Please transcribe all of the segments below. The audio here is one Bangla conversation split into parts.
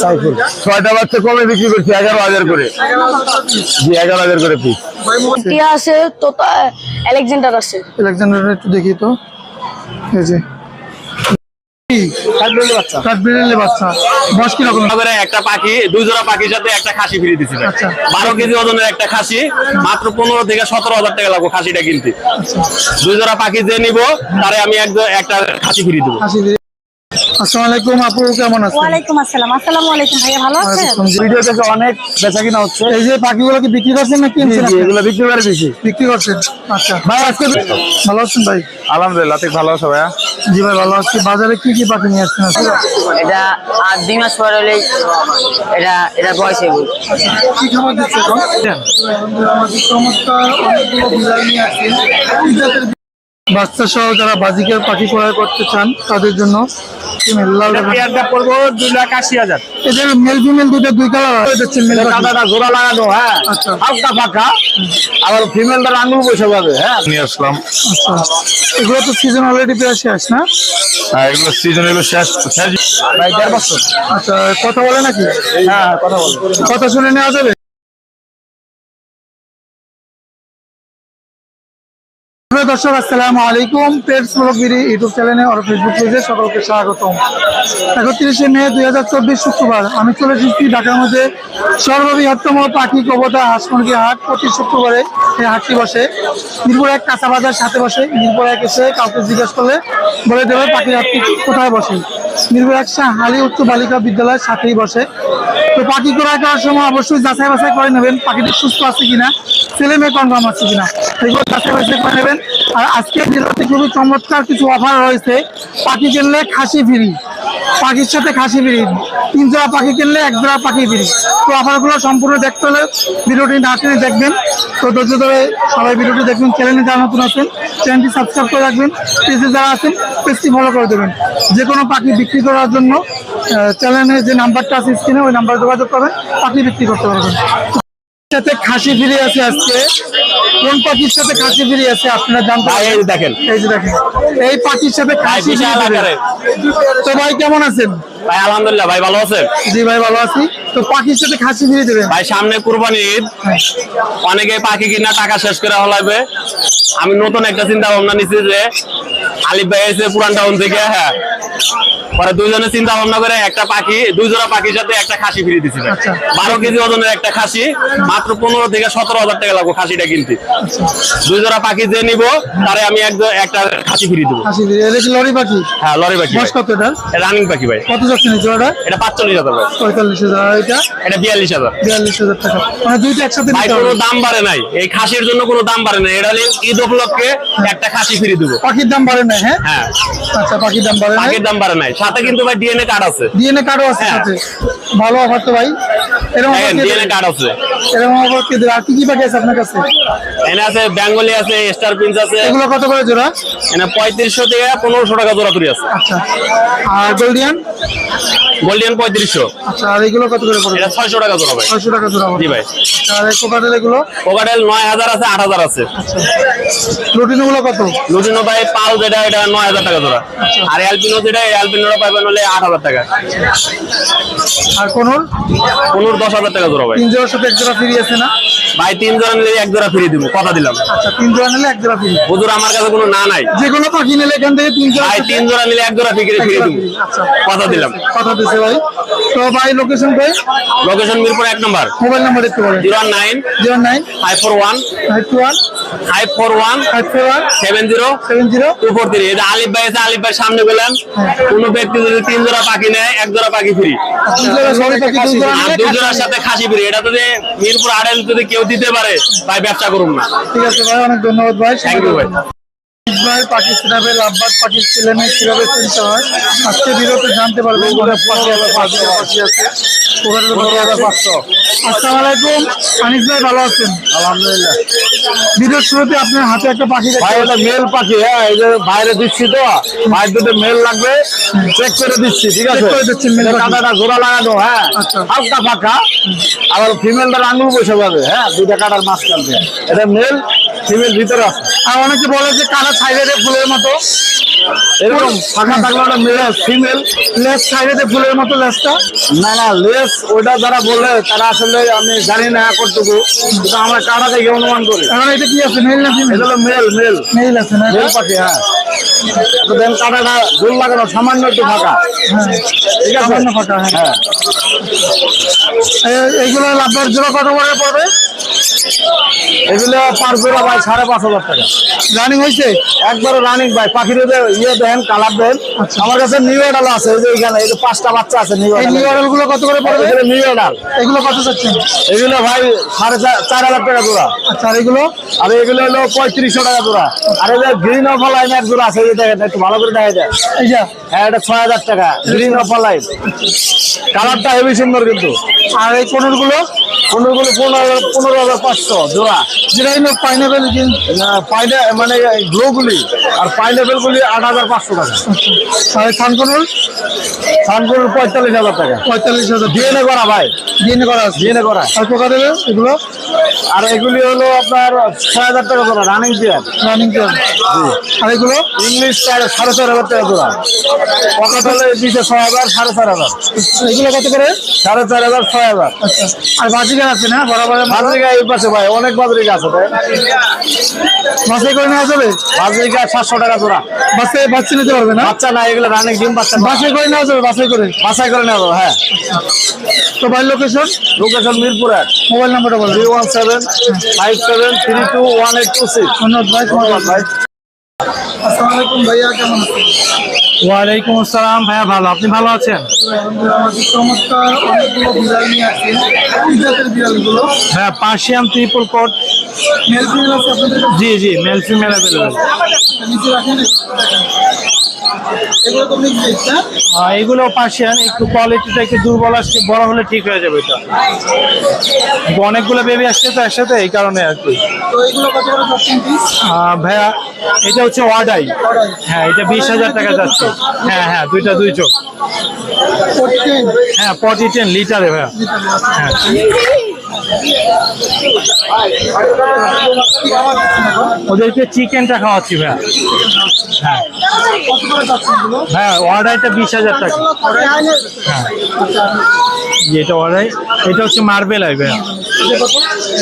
সাইফুল। ছয়টা বাচ্চা কমে বিক্রি করছি এগারো হাজার করে। জি এগারো হাজার করে পিস টিয়া আছে তোতা আলেকজান্ডার আছে। আলেকজান্ডার একটু দেখি তো। এই যে। একটা পাখি দুই জোড়া পাখির সাথে একটা খাসি ফিরে দিছি আচ্ছা। বারো কেজি ওজনের একটা খাসি মাত্র পনেরো থেকে সতেরো হাজার টাকা লাগবে খাসিটা কিনতে। দুই জোড়া পাখি যে নিব তারে আমি এক একটা খাসি ফিরে দেবো। আসসালামু আলাইকুম আপু কেমন আছেন? ওয়ালাইকুম আসসালাম। আসসালামু আলাইকুম ভাইয়া ভালো আছেন? ভিডিও থেকে অনেক বেচাকিনা হচ্ছে। এই যে পাখিগুলো কি বিক্রি করছেন না কিনছেন? এগুলো বিক্রি করে দিছি। বিক্রি করছেন? আচ্ছা। ভাই আজকে ভালো আছেন ভাই? আলহামদুলিল্লাহ ঠিক ভালো আছো ভাইয়া? জি ভাই ভালো আছি। বাজারে কি কি পাখি নিয়ে আসছেন এটা আর দুই মাস পর হলে এটা এটা বয়স হইব। কি খাবার দিচ্ছে চমৎকার অনেকগুলো বিড়াল নিয়ে আসছেন। বাচ্চা সহ যারা বাজিকের পাখি ক্রয় করতে চান তাদের জন্য পেয়ারটা পড়ব দুই লাখ আশি হাজার। এদের মেল ফিমেল দুটো দুই কালার হয় কাদাটা লাগানো হ্যাঁ। আচ্ছা। হালকা ফাঁকা। আবার ফিমেলটা আঙুল বসে যাবে হ্যাঁ। নিয়ে আসলাম। আচ্ছা। এগুলো তো সিজন অলরেডি প্রায় শেষ না? হ্যাঁ এগুলো সিজন এগুলো শেষ শেষ। ভাই দেড় বছর। আচ্ছা কথা বলে নাকি? হ্যাঁ কথা বল। কথা শুনে নেওয়া যাবে? দর্শক, আসসালামু আলাইকুম। পেটস ব্লগগিরি ইউটিউব চ্যানেলে আর ফেসবুক পেজে সকলকে স্বাগতম। একত্রিশে মে দুই হাজার চব্বিশ শুক্রবার। আমি চলে এসেছি ঢাকার মধ্যে সর্ববৃহত্তম পাখি কবতা হাঁস মুরগি হাট। প্রতি শুক্রবারে এই হাটটি বসে। মিরপুর এক কাঁচা বাজার সাথে বসে। মিরপুর এক এসে কাউকে জিজ্ঞেস করলে বলে দেবে পাখির হাটটি কোথায় বসে। মিরপুর এক হালি উচ্চ বালিকা বিদ্যালয়ের সাথেই বসে। তো পাখি ক্রয় করার সময় অবশ্যই যাচাই বাছাই করে নেবেন পাখিটি সুস্থ আছে কিনা, ছেলে মেয়ে কনফার্ম আছে কিনা। এগুলো যাচাই বাছাই করে নেবেন। আর আজকে ভিডিওতে খুবই চমৎকার কিছু অফার রয়েছে। পাখি কিনলে খাসি ফ্রি। পাখির সাথে খাসি ফ্রি। তিন জোড়া পাখি কিনলে এক জোড়া পাখি ফ্রি। তো অফারগুলো সম্পূর্ণ দেখতে হলে ভিডিওটি না টেনে দেখবেন। তো ধৈর্য ধরে সবাই ভিডিওটি দেখবেন, চ্যানেলে যারা নতুন আছেন, চ্যানেলটি সাবস্ক্রাইব করে রাখবেন। পেজে যারা আছেন, পেজটি ফলো করে দেবেন। যে কোনো পাখি বিক্রি করার জন্য চ্যানেলে যে নাম্বারটা আছে স্ক্রিনে, ওই নাম্বারে যোগাযোগ করবেন, পাখি বিক্রি করতে পারবেন। সাথে খাসি ফিরে আছে আজকে। কোন পাখির সাথে খাসি ফিরে আছে আপনারা জানতে এই দেখেন। এই যে দেখেন। এই পাখির সাথে খাসি ফিরে তো ভাই কেমন আছেন? ভাই আলহামদুলিল্লাহ ভাই ভালো আছেন? জি ভাই ভালো আছি। তো পাখির সাথে খাসি ফিরে দেবেন? ভাই সামনে কুরবানি ঈদ। অনেকে পাখি কিনা টাকা শেষ করে হলাইবে আমি নতুন একটা চিন্তা ভাবনা নিছি যে আলিফ ভাই এসে পুরান টাউন থেকে হ্যাঁ পরে দুইজনে চিন্তা ভাবনা করে একটা পাখি দুই জোড়া পাখির সাথে একটা খাসি ফিরে। আচ্ছা। বারো কেজি ওজনের একটা খাসি মাত্র পনেরো থেকে সতেরো হাজার টাকা লাগবে খাসিটা কিনতে। দুই জোড়া পাখি যে নিবো তারে আমি এক একটা খাসি ফিরে দেবো। লরি পাখি? হ্যাঁ লরি পাখি রানিং পাখি ভাই। কত এটা পাঁচচল্লিশ হাজার পঁয়তাল্লিশ হাজার এটা? এটা বিয়াল্লিশ হাজার। বিয়াল্লিশ হাজার টাকা। মানে দুইটা একসাথে কোনো দাম বাড়ে নাই। এই খাসির জন্য কোনো দাম বাড়ে নাই। এটা হলে ঈদ উপলক্ষে একটা খাসি ফিরে দেবো। পাখির দাম বাড়ে না হ্যাঁ? হ্যাঁ। আচ্ছা পাখির দাম বাড়ে পাখির দাম বাড়ে নাই। সাথে কিন্তু ভাই ডিএনএ কার্ড আছে। ডিএনএ কার্ডও আছে হ্যাঁ। সাথে। ভালো অফার তো ভাই। এরকম ডিএনএ কার্ড আছে। এরকম অফার কে? আর কি কি পাখি আছে আপনার কাছে? এনে আছে বেঙ্গলি আছে স্টার প্রিন্স আছে। এগুলো কত করে জোড়া? এনে পঁয়ত্রিশশো থেকে পনেরোশো টাকা জোড়া তুলি আছে। আচ্ছা। আর গোল্ডিয়ান? গোল্ডিয়ান পঁয়ত্রিশশো। আচ্ছা আর এগুলো কত করে পড়বে? এটা ছয়শো টাকা জোড়া ভাই। ছয়শো টাকা জোড়া জি ভাই। আচ্ছা, আর কোকাটেল এগুলো? কোকাটেল নয় হাজার আছে আট হাজার আছে। আচ্ছা। গুলো কত? লুটিনো ভাই পাল যেটা এটা নয় হাজার টাকা জোড়া। আর অ্যালপিনো যেটা অ্যালপিনোটা পাইবেন হলে আট হাজার টাকা। আর কোনোর? পনেরো দশ হাজার টাকা জোড়া ভাই। তিন জোড়ার সাথে এক জোড়া ফ্রি আছে না? ভাই তিন জোড়া নিলে এক জোড়া ফিরিয়ে দিব। কথা দিলাম। আচ্ছা তিন জোড়া নিলে এক জোড়া ফ্রি হুজুর আমার কাছে কোনো না নাই। যে কোনো পাখি নিলে এখান থেকে তিন জোড়া ভাই তিন জোড়া নিলে এক জোড়া ফিকিরে জোড়া দিব। আচ্ছা। কথা দিলাম। কথা দিছে ভাই। তো ভাই লোকেশন ভাই? লোকেশন মিরপুর এক নম্বর। মোবাইল নাম্বার একটু বলেন। ফোর ফোর ফোর এটা আলিফ ভাই আছে আলিফ ভাই সামনে গেলাম কোনো ব্যক্তি যদি তিন জোড়া পাখি নেয় এক জোড়া পাখি ফ্রি। তিন জোড়া সরি পাখি দুই খাসি জোড়ার সাথে খাসি ফ্রি। এটা যদি মিরপুর আড়েল যদি কেউ দিতে পারে ভাই ব্যবসা করুন না। ঠিক আছে ভাই অনেক ধন্যবাদ ভাই। থ্যাংক ইউ ভাই। ভাই কীভাবে লাভবাদ ছেলেমেয়ে কীভাবে চিনতে হয়? আজকে বিরত জানতে পারবেন। আছে। ওখানে তো বড় বড় পাঁচশো। আসসালামু আলাইকুম আনিস ভাই ভালো আছেন? আলহামদুলিল্লাহ। ভিডিওর শুরুতে আপনার হাতে একটা পাখি ভাই মেল পাখি হ্যাঁ এই যে বাইরে দিচ্ছি তো। ভাই দুটো মেল লাগবে। চেক করে দিচ্ছি ঠিক আছে? কাদাটা জোড়া লাগানো হ্যাঁ আচ্ছা। হালকা ফাঁকা। আবার ফিমেলটা আঙুল বসে যাবে হ্যাঁ দুইটা কাটার মাঝখান এটা মেল ফিমেল ভিতরে আছে। আর অনেকে বলে যে কানা ছাইরে ফুলের মতো। এরকম ফাঁকা থাকলে ওটা মেয়ে ফিমেল লেস সাইডে ফুলের মতো লেসটা না না লেস ওইটা যারা বলে তারা আসলে আমি জানি না করতেকু কিন্তু আমরা কাটা থেকে অনুমান করি? এখন এটা কি আছে মেল না ফিমেল এটা হলো মেল মেল মেল আছে না? মেল পাখি হ্যাঁ। দেন কাটাটা গোল লাগানো সামান্য একটু ফাঁকা। ঠিক আছে? ফাঁকা, হ্যাঁ। হ্যাঁ। এইগুলো লাভবার জোড়া কত করে পড়বে? এগুলো পার জোড়া ভাই সাড়ে পাঁচ হাজার টাকা। রানিং হয়েছে একবারে রানিং ভাই পাখির ইয়ে দেন কালার দেন। আমার কাছে নিউ এডাল আছে এই যে এখানে এই যে পাঁচটা বাচ্চা আছে নিউ এই নিউ এডালগুলো কত করে পড়বে? এগুলো নিউ এডাল এগুলো কত চাচ্ছেন এগুলো ভাই সাড়ে চার চার হাজার টাকা জোড়া। আচ্ছা এগুলো? আর এগুলো হলো পঁয়ত্রিশশো টাকা জোড়া। আর এই যে গ্রিন অফ লাইন এক জোড়া আছে এই দেখেন একটু ভালো করে দেখা যায় এই যা। হ্যাঁ এটা ছয় হাজার টাকা গ্রিন অফ লাইন কালারটা হেভি সুন্দর কিন্তু। আর এই কোনরগুলো পনেরোগুলো পনেরো পনেরো হাজার পাঁচশো জোড়া। যেটা হলো পাইনাপেল পাইনে মানে গ্লোগুলি আর পাইনাপেল গুলি আট হাজার পাঁচশো টাকা। আর থানকোনর সানপুর পঁয়তাল্লিশ হাজার টাকা। পঁয়তাল্লিশ হাজার। ডিএনএ করা ভাই। ডিএনএ করা ডিএনএ করা। আর পোকা দেবে এগুলো? আর এগুলি হলো আপনার ছয় হাজার টাকা জোড়া রানিং চেয়ার রানিং চেয়ার আর এগুলো? ইংলিশ চার সাড়ে চার হাজার টাকা জোড়া। পকেট হলে দিচ্ছে ছয় হাজার সাড়ে চার হাজার। এগুলো কত করে? সাড়ে চার হাজার ছয় হাজার। আচ্ছা আর বাজিকার আছে না? বরাবর বাজরিকা এই পাশে ভাই অনেক বাজরিকা আছে ভাই। বাসাই করে নেওয়া যাবে? বাজরিকা সাতশো টাকা জোড়া। বাসায় বাচ্চা নিতে পারবে না? বাচ্চা না এগুলো রানিং ডিম বাচ্চা বাসাই করে নেওয়া যাবে বাসাই করে? বাছাই করে নেব হ্যাঁ। তো বাড়ির লোকেশন লোকেশন মিরপুর এক। মোবাইল নাম্বারটা বলবেন three one seven five seven three two one eight two six ধন্যবাদ ভাই ধন্যবাদ ভাই। আসসালামু আলাইকুম ভাইয়া কেমন আছেন? ওয়ালাইকুম আসসালাম ভাইয়া ভালো আপনি ভালো আছেন? হ্যাঁ পার্সিয়ান ট্রিপল কোট? জি জি মেল ফিমেল অ্যাভেলেবেল এগুলো তো মিক্স না? এগুলো পার্সিয়ান একটু কোয়ালিটিটা একটু দুর্বল আসছে বড় হলে ঠিক হয়ে যাবে এটা। অনেকগুলো বেবি আসছে তো একসাথে এই কারণে আর কি। তো এগুলো কত করে পিস ভাইয়া এটা হচ্ছে ওয়াডাই হ্যাঁ এটা বিশ হাজার টাকা যাচ্ছে। হ্যাঁ হ্যাঁ দুইটা দুই চোখ। হ্যাঁ ফর্টি টেন লিটারে ভাইয়া। হ্যাঁ। ওদেরকে চিকেনটা খাওয়াচ্ছি ভাইয়া। হ্যাঁ। হ্যাঁ অর্ডারটা বিশ হাজার টাকা। হ্যাঁ। এটা অর্ডার এটা হচ্ছে মার্বেল আই ভাইয়া।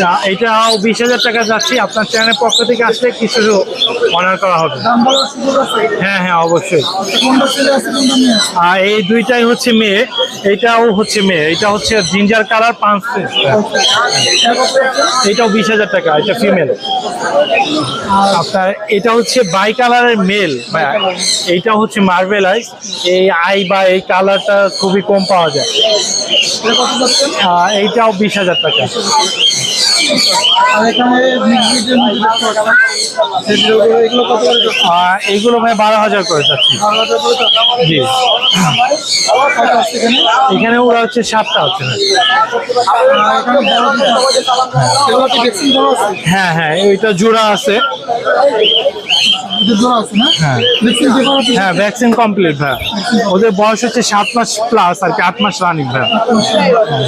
আহ, এটাও বিশ হাজার টাকা যাচ্ছি আপনার চ্যানেলের পক্ষ থেকে আসলে কিছু অর্ডার করা হবে। হ্যাঁ হ্যাঁ অবশ্যই। আর এই দুইটাই হচ্ছে মেয়ে এটাও হচ্ছে মেয়ে এটা হচ্ছে জিঞ্জার কালার পাঁচ এটাও বিশ হাজার টাকা এটা ফিমেল আপনার এটা হচ্ছে বাই কালারের মেল এইটা হচ্ছে মার্বেল আইস এই আই বা এই কালারটা খুবই কম পাওয়া যায়। এইটাও বিশ হাজার টাকা। এইগুলো ভাই বারো হাজার করে যাচ্ছি। জি। এখানে? ওরা হচ্ছে সাতটা হচ্ছে হ্যাঁ হ্যাঁ ওইটা জোড়া আছে। হ্যাঁ। ভ্যাকসিন কমপ্লিট ভাই। ওদের বয়স হচ্ছে সাত মাস প্লাস আর কি আট মাস রানিং ভাই।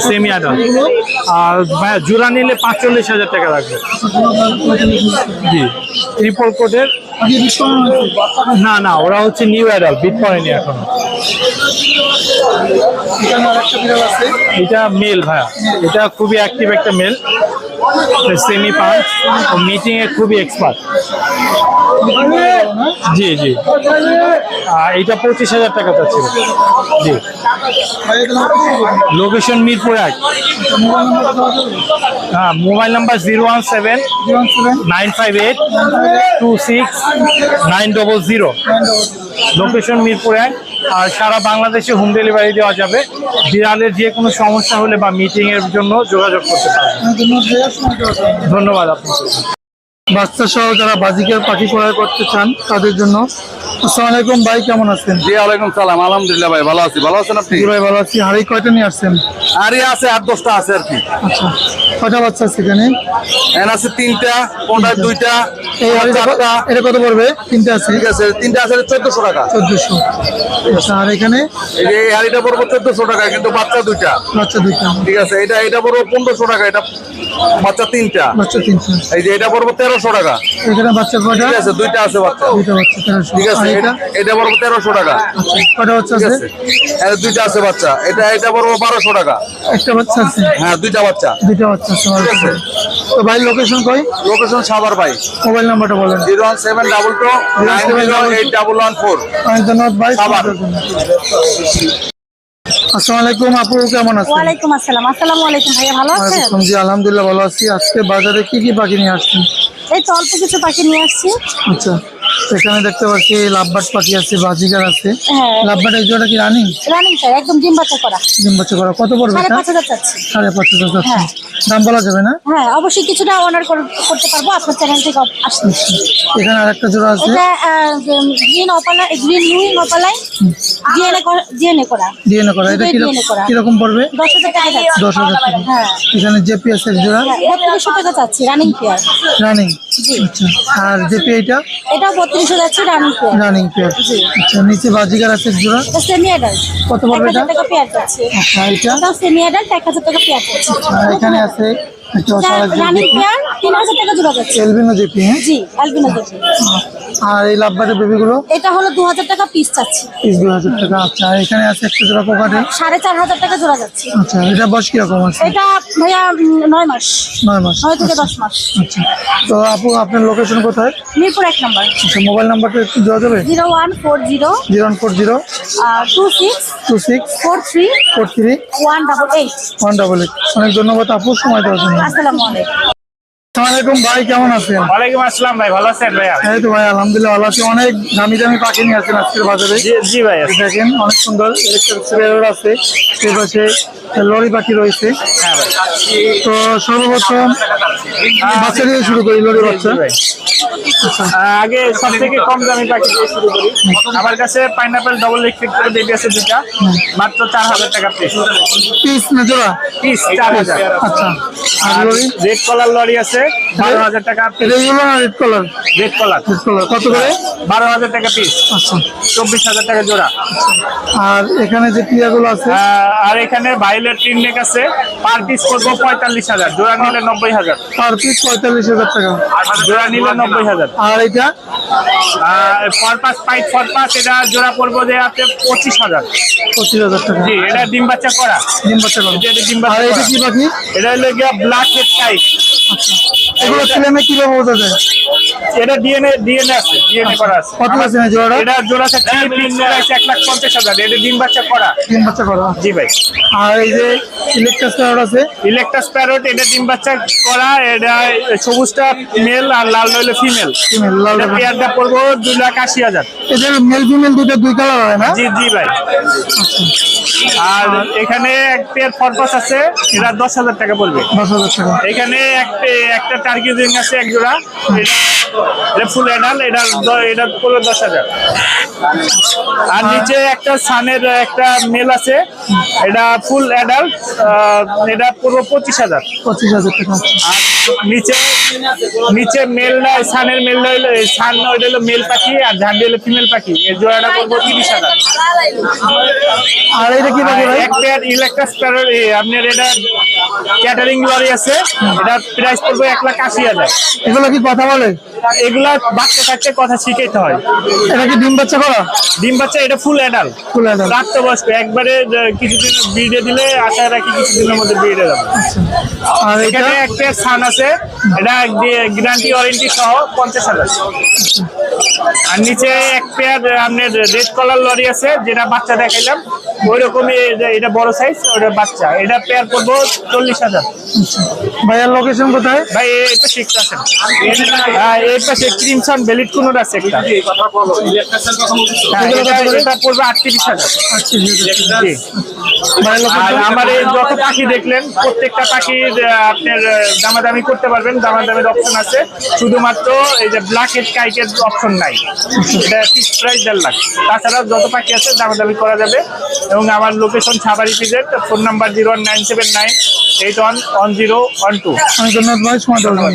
সেমি আডাল আর ভাই জোড়া নিলে পাঁচচল্লিশ হাজার টাকা লাগবে। জি। ট্রিপল কোটের না না ওরা হচ্ছে নিউ অ্যাডাল বিট করেনি এখন। এটা মেল ভাইয়া। এটা খুবই অ্যাক্টিভ একটা মেল সেমি পাঁচ মিটিংয়ে মিটিং খুবই এক্সপার্ট জি জি। এটা পঁচিশ হাজার টাকা চাচ্ছি। জি। লোকেশন মিরপুর এক। হ্যাঁ mobile number zero one seven zero one seven nine five eight two six nine double zero. Location Mirpur এক। আর সারা বাংলাদেশে হোম ডেলিভারি দেওয়া যাবে। বিড়ালের যে কোনো সমস্যা হলে বা মিটিংয়ের জন্য যোগাযোগ করতে পারেন ধন্যবাদ আপনাকে। বাচ্চা সহ যারা বাজিকের পাখি ক্রয় করতে চান তাদের জন্য। আসসালামু আলাইকুম ভাই কেমন আছেন? জি ওয়ালাইকুম সালাম। আলহামদুলিল্লাহ ভাই ভালো আছি। ভালো আছেন আপনি? জি ভাই ভালো আছি। হাড়ি কয়টা নিয়ে আসছেন? আরে আছে আট দশটা আছে আর কি। আচ্ছা কয়টা বাচ্চা আছে এখানে? আছে তিনটা কোনটা দুইটা এই হাড়িটা এটা কত পড়বে? তিনটে আছে। ঠিক আছে তিনটা আছে চোদ্দশো টাকা। আচ্ছা আর এখানে? এই হাড়িটা পড়ব টাকা কিন্তু বাচ্চা দুইটা। বাচ্চা দুইটা। ঠিক আছে এটা এটা পড়ব টাকা এটা বাচ্চা তিনটা। বাচ্চা তিনটা। এই যে এটা পড়ব তেরোশো টাকা। এখানে বাচ্চা কয়টা? ঠিক আছে দুইটা আছে বাচ্চা। দুইটা বাচ্চা তেরোশো। ঠিক আছে এটা পড়ব তেরোশো টাকা। আচ্ছা, কয়টা বাচ্চা আছে? আছে। দুইটা আছে বাচ্চা। এটা এটা পড়ব বারোশো টাকা। একটা বাচ্চা আছে? হ্যাঁ দুইটা বাচ্চা। দুইটা বাচ্চা আছে। তো ভাই লোকেশন কই? লোকেশন সাবার ভাই। মোবাইল নাম্বারটা বলেন। Zero one seven double two nine zero eight double one four. ধন্যবাদ ভাই সাবান। আসসালামু আলাইকুম আপু কেমন আছেন? ওয়ালাইকুম আসসালাম। আসসালামু আলাইকুম ভাইয়া ভালো আছেন? জি আলহামদুলিল্লাহ ভালো আছি। আজকে বাজারে কি কি পাখি নিয়ে আসছেন? এই তো অল্প কিছু পাখি নিয়ে আসছি। আচ্ছা। এখানে দেখতে পাচ্ছি লাভবাট পাখি আছে বাজিকার আছে। হ্যাঁ। লাভবাট এই জোড়া কি রানিং? রানিং স্যার একদম ডিম বাচ্চা করা। ডিম বাচ্চা করা। কত পড়বে স্যার 5000 হাজার স্যার 5000 পাঁচ হাজার হ্যাঁ। দাম বলা যাবে না? হ্যাঁ অবশ্যই কিছুটা অনার করতে পারব। আপনার চ্যানেল থেকে আসছে এখানে আরেকটা জোড়া আছে। এটা green opaline green wing অপালাই DNA করা ডিএনএ করা। ডিএনএ করা। এটা কি রকম পড়বে? 10000 টাকা 10000 টাকা। হ্যাঁ। এখানে জেপিএস এর জোড়া। হ্যাঁ, 3200 টাকা চাচ্ছি রানিং পেয়ার রানিং জি। আচ্ছা। আর জেপি এটা? এটা 3500 যাচ্ছে রানিং রানিং পেয়ার আচ্ছা নিচে বাজিকার আছে জোড়া? সেমি অ্যাডাল্ট কত পড়বে এটা? 1000 টাকা পেয়ার যাচ্ছে। আচ্ছা এটা? সেমি অ্যাডাল্ট 1000 টাকা পেয়ার যাচ্ছে। আচ্ছা, এখানে আছে হ্যাঁ? আর এই লাভবাটের বেবিগুলো এটা হলো দু হাজার টাকা পিস চাচ্ছি। পিস দুই হাজার টাকা আচ্ছা এখানে আছে একটা জোড়া পোকাটে সাড়ে চার হাজার টাকা জোড়া যাচ্ছে। আচ্ছা এটা বয়স কীরকম আছে? এটা ভাইয়া নয় মাস। নয় মাস। নয় থেকে দশ মাস। আচ্ছা। তো আপু আপনার লোকেশন কোথায়? মিরপুর এক নম্বর। আচ্ছা মোবাইল নাম্বারটা একটু দেওয়া যাবে? Zero one four zero zero one four zero two six two six four three four three one double eight. One double eight. অনেক ধন্যবাদ আপু সময় দেওয়ার জন্য। আসসালামু আলাইকুম। আসসালামাইকুম ভাই কেমন আছেন? ওয়ালাইকুম আসসালাম ভাই ভালো আছেন ভাইয়া? এই তো ভাই আলহামদুলিল্লাহ ভালো আছি। অনেক দামি দামি পাখি নিয়ে আছেন আজকের বাজারে। জি জি ভাই দেখেন অনেক সুন্দর ইলেকট্রিক সিরিয়াল আছে। পাশে লরি পাখি রয়েছে। হ্যাঁ তো সর্বপ্রথম বাচ্চা দিয়ে শুরু করি লরি বাচ্চা। ভাই। আগে সব থেকে কম দামি পাখি দিয়ে শুরু করি। আমার কাছে পাইনাপেল ডবল ইলেকট্রিক করে বেবি আছে দুটা মাত্র চার হাজার টাকা পিস পিস না জোড়া? পিস চার হাজার। আচ্ছা। আর আর লরি? রেড কলার লরি আছে। বারো হাজার টাকা red colour red colour red colour কত করে? বারো হাজার টাকা পিস আচ্ছা। চব্বিশ হাজার টাকা জোড়া। আর এখানে যে টিয়াগুলো আছে? আর এখানে ভাইলের তিন নেক আছে। পার পিস করব পঁয়তাল্লিশ হাজার। জোড়া নিলে নব্বই হাজার। পার পিস পঁয়তাল্লিশ হাজার টাকা। জোড়া নিলে নব্বই হাজার। আর এটা? ফর পাস পাইট ফর পাস এটা জোড়া পড়ব যে আপনি পঁচিশ হাজার। পঁচিশ হাজার টাকা। জি এটা ডিম বাচ্চা করা। ডিম বাচ্চা করো। এটা ডিম বাচ্চা এটা। কি পাখি? এটা হলো গিয়া ব্ল্যাক হেড টাইপ আচ্ছা। এগুলো ফিল্মে কীভাবে বোঝা যায় এটা ডিএনএ ডিএনএ আছে ডিএনএ করা আছে। কত আছে না জোড়াটা এটা জোড়া আছে থ্রি পিস আছে এক লাখ পঞ্চাশ হাজার। এটা ডিম বাচ্চা করা। ডিম বাচ্চা করো। জি ভাই। আর এই যে ইলেকট্রাস আছে? ইলেকট্রাস প্যারোট এটা ডিম বাচ্চা করা। এটা সবুজটা মেল আর লাল হইল ফিমেল ফিমেল লাল। পেয়ারটা পড়ব দুই লাখ আশি হাজার। এদের মেল ফিমেল দুটো দুই কালার হয় না? জি জি ভাই। আর এখানে এক পেয়ার ফরপাস আছে। এটা দশ হাজার টাকা পড়বে। দশ হাজার টাকা। এখানে একটা একটা টার্কি রিং আছে এক জোড়া। এটা- ফুল অ্যাডাল এটা এটা পড়বে দশ হাজার। আর নিচে একটা সানের একটা মেল আছে এটা ফুল অ্যাডাল্ট এটা পড়বে পঁচিশ হাজার। পঁচিশ হাজার টাকা। আর নিচে নিচে মেল সানের মেল এই সান ওইটা হলো মেল পাখি আর ঝান্ডি হলো ফিমেল পাখি। এই জোড়াটা পড়ব তিরিশ হাজার। আর এটা কি ভাই? এক পেয়ার ইলেকট্রাস আপনার এটা ক্যাটারিং লরি আছে এটা প্রাইস পড়বে এক লাখ আশি হাজার এগুলো কি কথা বলে? এগুলা বাচ্চা থাকতে কথা শিখাইতে হয়। এটা কি ডিম বাচ্চা করা? ডিম বাচ্চা এটা ফুল অ্যাডাল্ট ফুল অ্যাডাল্ট প্রাপ্তবয়স্ক একবারে কিছুদিন বিড়ে দিলে আশা রাখি কিছুদিনের মধ্যে বিড়ে যাবে। আর এটা? এখানে একটা সান আছে। এটা গ্যারান্টি ওয়ারেন্টি সহ পঞ্চাশ হাজার। আর নিচে এক পেয়ার আপনার রেড কলার লরি আছে যেটা বাচ্চা দেখাইলাম। ওই রকমই এটা- এটা বড় সাইজ ওটা বাচ্চা। এটা পেয়ার করব চল্লিশ হাজার। ভাইয়ার লোকেশন কোথায়? ভাই এই পাশে একটা এই পাশে ক্রিমসন বেলিট কুনোর আছে একটা? হ্যাঁ, এটা পড়বে হাজার। আর আমার যত পাখি দেখলেন প্রত্যেকটা পাখির আপনার দামাদামি করতে পারবেন দামাদামির অপশন আছে। শুধুমাত্র এই যে ব্ল্যাক হেড কাইকের অপশন নাই। এটা ফিক্স প্রাইস দেড় লাখ। তাছাড়া যত পাখি আছে দামাদামি করা যাবে। এবং আমার লোকেশন সাবারি পিজের phone number zero one nine seven nine eight one one zero one two ধন্যবাদ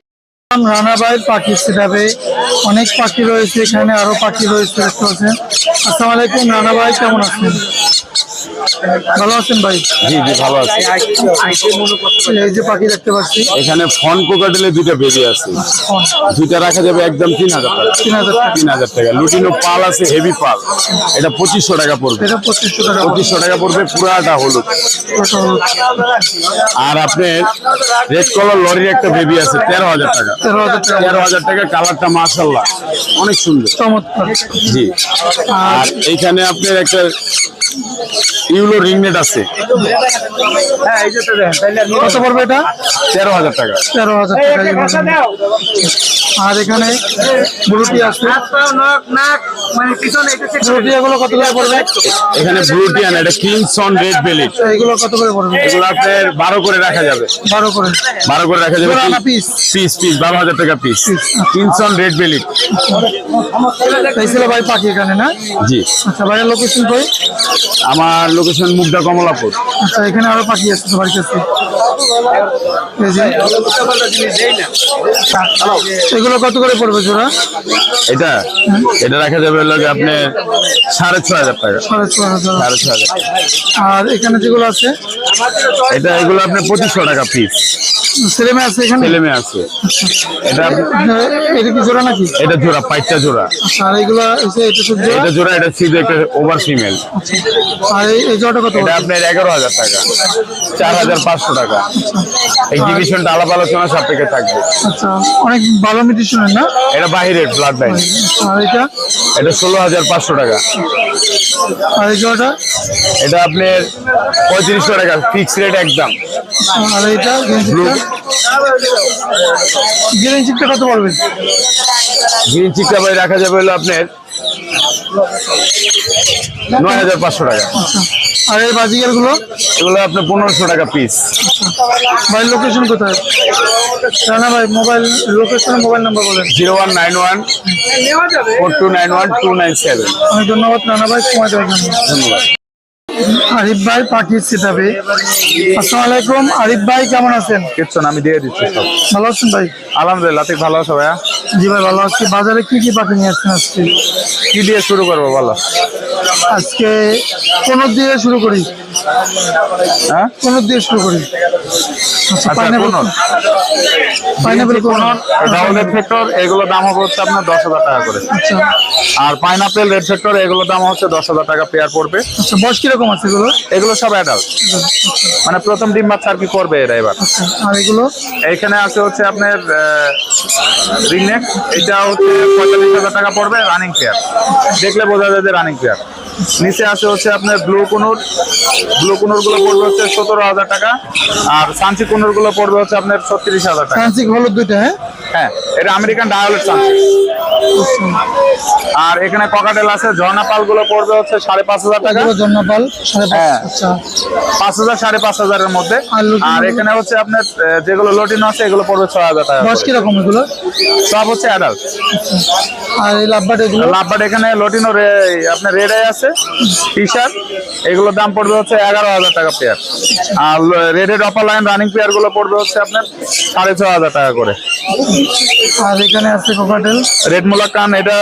রানাবাইয়ের পাখি সেটাবে অনেক পাখি রয়েছে এখানে, আরও পাখি রয়েছে দেখতে পাচ্ছেন। আসসালামু আলাইকুম, রানা ভাই, কেমন আছেন? ভালো আছেন ভাই? জি জি ভালো আছে। এই যে পাখি দেখতে পাচ্ছি। এখানে ফন কোকাটেলে দুইটা বেবি আছে। দুইটা রাখা যাবে একদম তিন হাজার টাকা। তিন হাজার টাকা। তিন হাজার টাকা। লুটিনো পাল আছে হেভি পাল। এটা পঁচিশশো টাকা পড়বে। এটা পঁচিশশো টাকা। পঁচিশশো টাকা পড়বে পুরাটা হলুদ। আর আপনার রেড কালার লরির একটা বেবি আছে তেরো হাজার টাকা। তেরো হাজার টাকা। তেরো হাজার টাকা কালারটা মার্শাল্লাহ অনেক সুন্দর। চমৎকার। জি। আর এইখানে আপনার একটা ইউলো রিংনেট আছে। কত পড়বে এটা? তেরো হাজার টাকা। তেরো হাজার টাকা আর এখানে ব্লুটি আছে। ব্লুটি এগুলো কত করে পড়বে? এখানে এটা কিংসন রেড এগুলো কত করে পড়বে? এগুলো আপনার বারো করে রাখা যাবে। বারো করে। বারো করে রাখা যাবে পিস? পিস পিস বারো হাজার টাকা পিস। কিংসন red bellied. ভাই পাখি এখানে না? জি। আচ্ছা ভাইয়ের লোকেশন কই? আমার লোকেশন মুগদা কমলাপুর। আচ্ছা এখানে আরও পাখি আছে তোমার কাছে এগুলো কত করে পড়বে জোড়া? এটা? এটা রাখা যাবে লাগে আপনি সাড়ে ছ হাজার টাকা। সাড়ে ছ হাজার। সাড়ে ছ হাজার আর এখানে যেগুলো আছে? এটা এগুলো আপনার পঁচিশশো টাকা পিস ছেলে মেয়ে আছে এখানে? ছেলে মেয়ে আছে। এটা কি জোড়া নাকি? এটা জোড়া পাঁচটা জোড়া। আচ্ছা, আর এগুলো এটা জোড়া? এটা জোড়া এটা ছিল একটা ওভার ফিমেল আর এই- জোড়াটা কত এটা আপনার এগারো হাজার টাকা। চার হাজার পাঁচশো টাকা। এক্সিবিশনটা আলাপ আলোচনা সাপেক্ষে থাকবে। আচ্ছা অনেক ভালো না? এটা বাহিরের ব্লাড লাইন আর এটা? এটা ষোলো হাজার পাঁচশো টাকা। আর এই জোড়াটা? এটা আপনার পঁয়ত্রিশশো টাকা ফিক্স রেট একদম। আর এটা. গ্রিন কত গ্রিন ভাই রাখা যাবে হলো আপনার নয় হাজার পাঁচশো টাকা। আর এই বাজিগারগুলো এগুলো আপনার পনেরোশো টাকা পিস ভাই লোকেশন কোথায়? রানা ভাই মোবাইল লোকেশন মোবাইল নাম্বার বলেন। Zero one nine one four two nine one two nine seven. ধন্যবাদ রানা ভাই সময় দেওয়ার জন্য। ধন্যবাদ। আরিফ ভাই পাঠিয়েছি তবে আসসালামু আলাইকুম আরিফ ভাই কেমন আছেন? কিচ্ছু না, আমি দিয়ে দিচ্ছি সব। ভালো আছেন ভাই? আলহামদুলিল্লাহ তুই ভালো আছো ভাইয়া? জি ভাই ভালো আছি। বাজারে কি কি পাখি নিয়ে আসছেন আজকে? কি দিয়ে শুরু করব বলো? আজকে কোন দিয়ে শুরু করি। হ্যাঁ? কোন দিয়ে শুরু করি। আচ্ছা আচ্ছা পাইনাপেল ফ্যাক্টর এগুলো দাম হবে হচ্ছে আপনার দশ হাজার টাকা করে। আচ্ছা। আর পাইনাপেল রেড ফ্যাক্টর এগুলো দাম হচ্ছে দশ হাজার টাকা পেয়ার পড়বে। আচ্ছা বয়স কীরকম আছে এগুলো? এগুলো সব অ্যাডাল্ট মানে প্রথম ডিম বাচ্চা আর কি করবে এরা এবার। আর এগুলো? এইখানে আছে হচ্ছে আপনার রিংনেক এটা হচ্ছে পঁয়তাল্লিশ হাজার টাকা পড়বে রানিং পেয়ার দেখলে বোঝা যায় যে রানিং পেয়ার নিচে আসে হচ্ছে আপনার ব্লু কুনুর। ব্লু কুনুরগুলো পড়বে হচ্ছে সতেরো হাজার টাকা। আর সানসি কুনুরগুলো পড়বে হচ্ছে আপনার ছত্রিশ হাজার টাকা। সানসি হলুদ দুইটা হ্যাঁ? হ্যাঁ এটা আমেরিকান ডায়ালেট সানসি আর এখানে ককাটেল আছে ঝর্ণা পালগুলো পড়বে হচ্ছে সাড়ে পাঁচ হাজার টাকা। পাঁচ হ্যাঁ। আচ্ছা। পাঁচ হাজার সাড়ে পাঁচ হাজারের মধ্যে। আর এখানে হচ্ছে আপনার যেগুলো লটিনো আছে এগুলো পড়বে ছয় হাজার টাকা করে। কীরকম এগুলো? সব হচ্ছে অ্যাডাল্ট আর এই লাভবাট এগুলো? লাভবাট এখানে লটিনো রে- আপনার রেড আই আছে টি শার্ট এগুলোর দাম পড়বে হচ্ছে এগারো হাজার টাকা পেয়ার আর রেডের অপার লাইন রানিং পেয়ারগুলো পড়বে হচ্ছে আপনার সাড়ে ছ হাজার টাকা করে। আর এখানে আছে কোকাটেল রেড মুলাকান এটা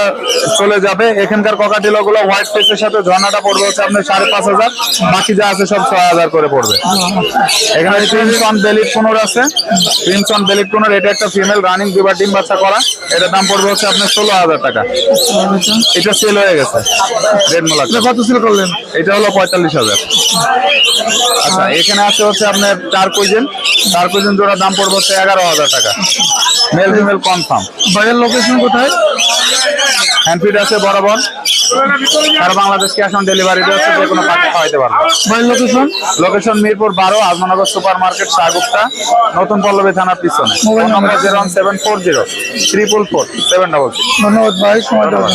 চলে যাবে। এখানকার ককাটিলো গুলো হোয়াইট ফেসের সাথে ঝর্ণাটা পড়বে হচ্ছে আপনার সাড়ে পাঁচ হাজার। বাকি যা আছে সব ছয় হাজার করে পড়বে। এখানে ক্রিমসন বেলিট কোনোর আছে। ক্রিমসন বেলিট কোনোর এটা একটা ফিমেল রানিং দুবার ডিম বাচ্চা করা। এটার দাম পড়বে হচ্ছে আপনার ষোলো হাজার টাকা। এটা সেল হয়ে গেছে। রেড মুলাকান কত ছিল করলেন? এটা হলো পঁয়তাল্লিশ হাজার। আচ্ছা এখানে আছে হচ্ছে আপনার চার কুইজেন চার কুইজেন জোড়ার দাম পড়বে হচ্ছে এগারো হাজার টাকা। মেল ফিমেল কনফার্ম ভাইয়ের লোকেশন কোথায়? হ্যান্ডফিড আছে বরাবর। সারা বাংলাদেশ ক্যাশ অন ডেলিভারি আছে যে কোনো পাখি খাওয়াইতে পারব। ভাইয়ের লোকেশন লোকেশন মিরপুর বারো আজমানগর সুপার মার্কেট শাহগুপ্তা নতুন পল্লবী থানার পিছনে। Phone number zero one seven four zero triple four seven double ধন্যবাদ ভাই সময় দেওয়ার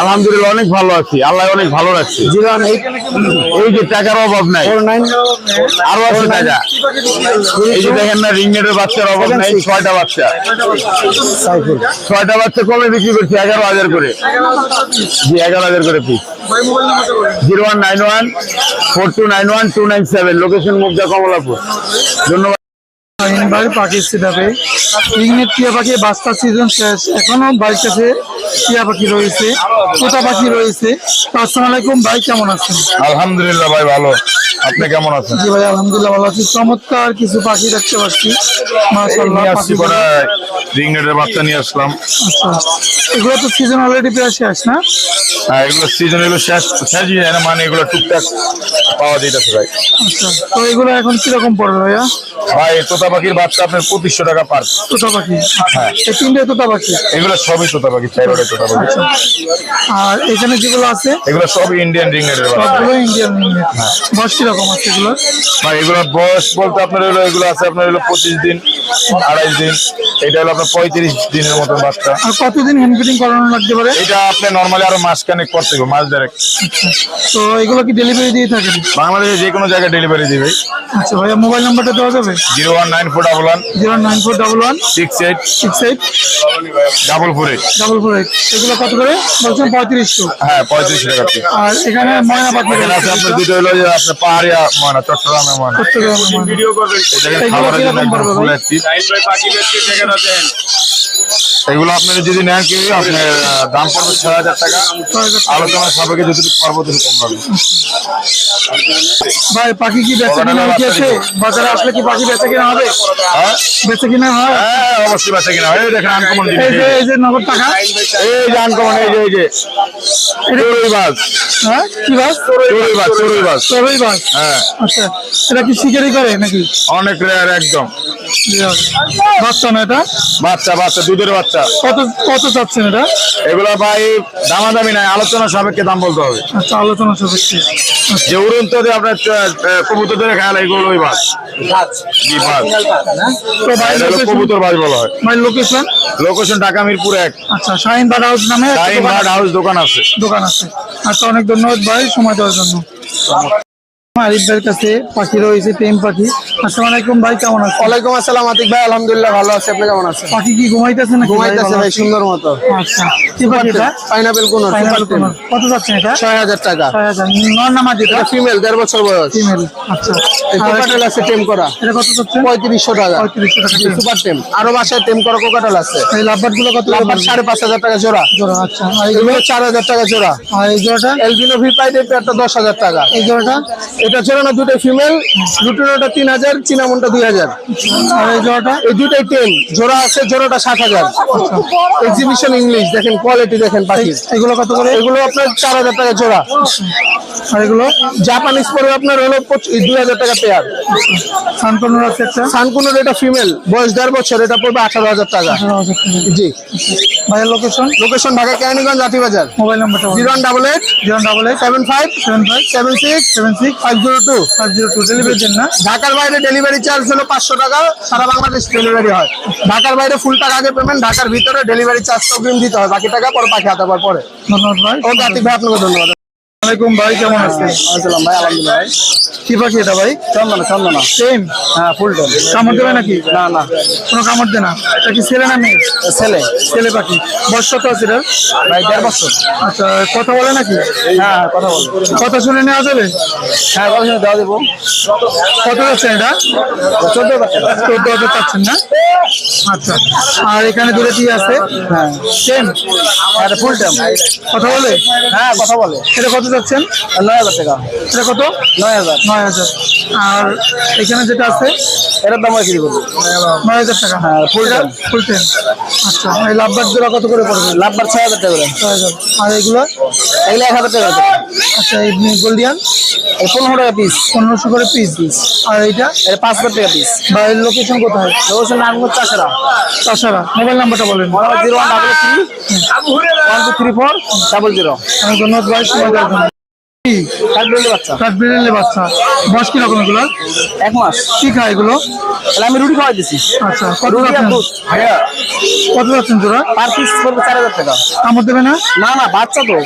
আলহামদুলিল্লাহ অনেক ভালো আছি। আল্লাহ অনেক ভালো রাখছে। এই যে টাকার অভাব নাই। আরও আছে টাকা। এই যে দেখেন না রিংনেটের বাচ্চার অভাব নাই ছয়টা বাচ্চা। ছয়টা বাচ্চা। কমে বিক্রি করছি? এগারো হাজার করে। জি এগারো হাজার করে piece zero one nine one four two nine one two nine seven location Mugda Kamalapur. ধন্যবাদ। ভাই পাখি সিটাবে ইংনেট টিয়া পাখি বাস্তা সিজন শেষ। এখনও ভাইয়ের কাছে টিয়া পাখি রয়েছে তোতা পাখি রয়েছে। আসসালামু আলাইকুম ভাই কেমন আছেন? আলহামদুলিল্লাহ ভাই ভালো। আপনি কেমন আছেন? জি ভাই আলহামদুলিল্লাহ ভালো আছি। চমৎকার কিছু পাখি দেখতে পাচ্ছি। মাশাআল্লাহ রিংনেটের বাচ্চা নিয়ে আসলাম। আচ্ছা এগুলো তো সিজন অলরেডি প্রায় শেষ না? হ্যাঁ এগুলো সিজন এগুলো শেষ শেষই যায় না মানে এগুলো টুকটাক পাওয়া যাইতেছে ভাই। আচ্ছা তো এগুলো এখন কীরকম পড়বে ভাইয়া? ভাই তোতা পাখির বাচ্চা আপনার পঁচিশশো টাকা পার তোতা পাখি হ্যাঁ। এই তিনটে তোতা পাখি এগুলো সবই তোতা পাখি চাইরোডে তোতা পাখি আচ্ছা। আর এখানে যেগুলো আছে? এগুলো সবই ইন্ডিয়ান রিংনেটের সবগুলো ইন্ডিয়ান ইংলিশ বয়স কীরকম আছে এগুলো? ভাই এগুলো বয়স বলতে আপনার হলো এগুলো আছে আপনার হলো পঁচিশ দিন আড়াইশ দিন। এটা হলো আপনার পঁয়ত্রিশ দিনের মতন বাচ্চা। আর কতদিন হ্যান্ড ফিটিং করানো লাগতে পারে? এটা আপনি নর্মালি আরও মাস খানেক করতে হবে মাস ডাইরেক্ট তো এগুলো কি ডেলিভারি দিয়ে থাকেন? বাংলাদেশে যে কোনো জায়গায় ডেলিভারি দিবে। আচ্ছা ভাইয়া মোবাইল নাম্বারটা দেওয়া যাবে? Zero one nine four double one. Zero nine four double one. Six eight. Six eight. Double four eight. Double four eight. এগুলো কত করে? বলছেন পঁয়ত্রিশশো হ্যাঁ পঁয়ত্রিশ টাকা আর এখানে ময়না পাখি আছে আপনার দুটো হলো যে আপনার পাহাড়িয়া ময়না চট্টগ্রামের ময়না। এটাকে এগুলো খাবারের জন্য কীরকম একদম এগুলো আপনার যদি নেন কি আপনার দাম পড়বে ছয় হাজার টাকা। আলোচনা সাপেক্ষে যদি পারব কম ভাই পাখি কি বেচা কিনা উঠেছে বাজারে আসলে কি পাখি বেচা কিনা হবে? হ্যাঁ? বেচা কিনা হয়? হ্যাঁ অবশ্যই বাচ্চা কিনা এই দেখেন আনকমন জিনিস। এই যে এই যে নগদ টাকা। এই যে আনকমন এই যে এই যে। চড়ুই বাস হ্যাঁ? কি বাস চড়ুই বাস চড়ুই বাস চড়ুই বাস হ্যাঁ। আচ্ছা এটা কি শিকারি করে নাকি? অনেক রেয়ার একদম। বাচ্চা না এটা? বাচ্চা বাচ্চা দুধের বাচ্চা। কত কত চাচ্ছেন এটা? এগুলো ভাই দামাদামি নাই আলোচনা সাপেক্ষে দাম বলতে হবে। আচ্ছা আলোচনা সাপেক্ষে। যে উড়ন্ত আপনার কবুতর ধরে খেয়াল এগুলো ওই বাস। জি বাস। তো ভাই কবুতর বাস বলা হয়। ভাই লোকেশন লোকেশন ঢাকা মিরপুর এক। আচ্ছা শাহিন হাউস নামে হাউস দোকান আছে। দোকান আছে। আচ্ছা অনেক ধন্যবাদ ভাই সময় দেওয়ার জন্য। আরিফ ভাইয়ের কাছে পাখি রয়েছে টেম পাখি। আসসালামু আলাইকুম ভাই কেমন আছেন? ওয়ালাইকুম আসসালাম আতিক ভাই আলহামদুলিল্লাহ ভালো আছে। আপনি কেমন আছেন? পাখি কি ঘুমাইতেছে নাকি ঘুমাইতেছে ভাই সুন্দর মতো। আচ্ছা কি পাখি এটা? পাইনাপেল কোন কত এটা? হাজার টাকা। ছয় হাজার। নর নামাজ এটা? এটা ফিমেল দেড় বছর বয়স। ফিমেল আচ্ছা। এই কোকাটেল আছে টেম করা। এটা কত পঁয়ত্রিশশো টাকা। পঁয়ত্রিশশো টাকা সুপার টেম আরও বাসায় টেম করা কোকাটেল আছে। এই লাভবারগুলো কত পাঁচ হাজার টাকা জোড়া। জোড়া আচ্ছা। আর এগুলো এগুলো চার হাজার টাকা জোড়া। আর এই জোড়াটা? এলবিনো ভি একটা দশ হাজার টাকা। এই জোড়াটা? এটা জোড়া না দুটো ফিমেল লুটিনোটা তিন হাজার চিনামনটা দুই হাজার। আর এই জোড়াটা? এই দুটোই টেন জোড়া আছে জোড়াটা সাত হাজার। এক্সিবিশন ইংলিশ দেখেন কোয়ালিটি দেখেন পাখির। এগুলো কত করে? এগুলো আপনার চার হাজার টাকা জোড়া। আর এগুলো জাপানিজ পড়বে আপনার হলো দুই হাজার টাকা পেয়ার সানকনুর আছে একটা? সানকুনোর এটা ফিমেল বয়স দেড় বছর এটা পড়বে আঠারো হাজার টাকা। জি। ভাইয়ের location location Dhaka Keraniganj Jatibazar. Mobile নাম্বারটা zero one double eight zero double eight. Seven five seven five. Seven six seven six. Five zero two. Five zero two. ডেলিভারির জন্য না। ঢাকার বাইরে ডেলিভারি চার্জ হলো পাঁচশো টাকা সারা বাংলাদেশ ডেলিভারি হয়। ঢাকার বাইরে ফুল টাকা আগে পেমেন্ট ঢাকার ভিতরে ডেলিভারি চার্জ অগ্রিম দিতে হয়। বাকি টাকা পরে পাখি হাতে পরে। ধন্যবাদ ভাই। ওকে আতিক ভাই আপনাকে ধন্যবাদ। ওয়ালাইকুম ভাই কেমন আছেন? আসসালাম ভাই আলহামদুলিল্লাহ। ভাই কি পাখি এটা ভাই? চন্দনা চন্দনা। সেম হ্যাঁ ফুল কামড় দেবে নাকি? না না। কোনো কামড় দেয় না। এটা কি ছেলে না মেয়ে? ছেলে। ছেলে পাখি। বয়স কত আছে এটার? ভাই দেড় বছর। আচ্ছা কথা বলে নাকি? হ্যাঁ হ্যাঁ কথা বলব কথা শুনে নেওয়া যাবে? হ্যাঁ কথা শুনে দেওয়া দেবো কত এটা? চোদ্দ বছর চোদ্দ হাজার পাচ্ছেন না? আচ্ছা। আর এখানে দূরে কি আছে? হ্যাঁ। সেম এটা ফুল টাইম কথা বলে? হ্যাঁ কথা বলে। এটা কত যাচ্ছেন? নয় হাজার টাকা। এটা কত? নয় হাজার। নয় হাজার। আর এখানে যেটা আছে? এটার দাম বিক্রি করব নয় হাজার টাকা। হ্যাঁ, এটা time। ফুল টাইম আচ্ছা এই লাভবার জোড়া কত করে পড়বে? লাভবার ছয় হাজার টাকা ছয় হাজার। আর এগুলো? এগুলো এক হাজার টাকা আচ্ছা এই গোল্ডিয়ান? এই পনেরো টাকা পিস পনেরোশো করে পিস পিস আর এইটা? এটা পাঁচ হাজার টাকা পিস বা এর লোকেশন কোথায়? লোকেশন নারায়ণগঞ্জ চাষারা। তাছাড়া মোবাইল নাম্বারটা বলেন। Zero one double three. One two three four double zero. ধন্যবাদ ভাই সময় বাচ্চা। বয়স কীরকম এগুলো? এক মাস। কি খায় এগুলো? তাহলে আমি রুটি খাওয়াই দিছি। আচ্ছা কত রুটি আর যাচ্ছেন কত যাচ্ছেন তোরা পার পিস পড়বে চার হাজার টাকা। দেবে না? না না বাচ্চা তো।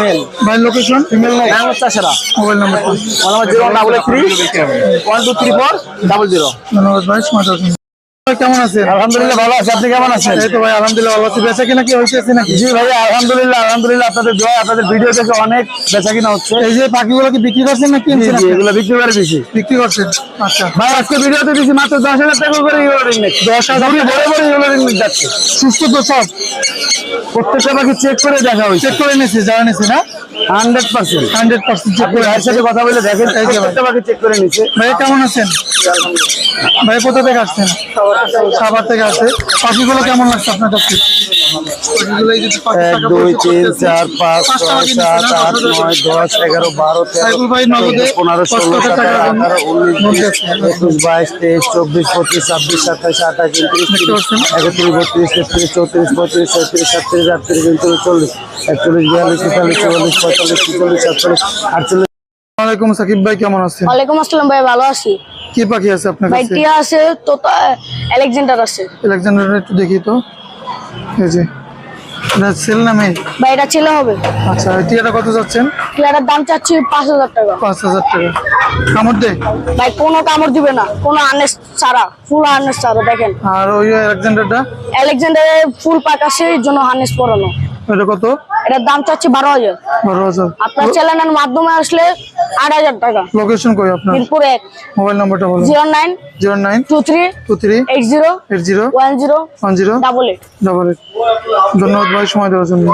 মেল ভাই লোকেশন ফিমেল নাই। না? চাষেরা মোবাইল নাম্বার আমার zero double three one two three four double zero ধন্যবাদ ভাই সময় ভাই, কেমন আছেন? আলহামদুলিল্লাহ ভালো আছে আপনি কেমন আছেন? এই তো ভাই আলহামদুলিল্লাহ ভালো আছি। বেচা কিনা কি হয়েছে নাকি? জি ভাই আলহামদুলিল্লাহ আলহামদুলিল্লাহ আপনাদের দোয়া আপনাদের ভিডিও থেকে অনেক বেচা কিনা হচ্ছে। এই যে পাখিগুলো কি বিক্রি করছেন না জি কিনছেন এগুলো বিক্রি করে দিছি। বিক্রি করছেন? আচ্ছা। ভাই আজকে ভিডিওতে দিছি মাত্র দশ হাজার টাকা করে ইউরো রিং দশ হাজার বড় বড় ইউরো রিং যাচ্ছে সুস্থ তো সব। প্রত্যেকটা পাখি চেক করে দেখা হয়েছে। চেক করে নিয়েছি নিয়েছি না? Hundred percent. Hundred percent check করে ভাইয়ের সাথে কথা বলে দেখেন প্রত্যেকটা পাখি চেক করে নিচ্ছে ভাই কেমন আছেন? ভাই কোথা থেকে আসছেন? পাখিগুলো কেমন লাগছে আপনার কাছে? এক দুই তিন চার পাঁচ ছয় সাত আট নয় দশ এগারো বারো তেরো পনেরো ষোলো সতেরো আঠারো উনিশ একুশ বাইশ তেইশ চব্বিশ পঁচিশ ছাব্বিশ সাতাশ আঠাশ উনত্রিশ দেখতে একত্রিশ বত্রিশ তেত্রিশ চৌত্রিশ পঁয়ত্রিশ ছত্রিশ সাতত্রিশ আটত্রিশ চল্লিশ একচল্লিশ বিয়াল্লিশ তেতাল্লিশ চুয়াল্লিশ পঁয়তাল্লিশ ছিচল্লিশ সাতচল্লিশ আটচল্লিশ। ওয়ালাইকুম সাকিব ভাই কেমন আছেন? ওয়ালাইকুম আসসালাম ভাই ভালো আছি। কি পাখি আছে আপনার কাছে? টিয়া আছে তোতা আলেকজান্ডার আছে। আলেকজান্ডার একটু দেখি তো। এই যে এটা সেল না মেয়ে? ভাই এটা ছেলে হবে। আচ্ছা টিয়াটা কত যাচ্ছেন? টিয়াটার দাম চাচ্ছি পাঁচ হাজার টাকা। পাঁচ হাজার টাকা। কামড় দে। ভাই কোনো কামড় দিবে না কোনো আর্নেস ছাড়া ফুল হার্নেস ছাড়া দেখেন। আর ওই আলেকজান্ডারটা? আলেকজান্ডারের ফুল পাক আছে এর জন্য হার্নেস পরানো। ওইটা কত? এটার দাম চাচ্ছি বারো হাজার। বারো হাজার। আপনার চ্যানেলের মাধ্যমে আসলে আট হাজার টাকা। লোকেশন কই আপনার? মিরপুর এক। মোবাইল নাম্বারটা বলুন। Zero nine zero nine two three two three eight zero eight zero one zero one zero double eight. Double eight. ধন্যবাদ ভাই সময় দেওয়ার জন্য।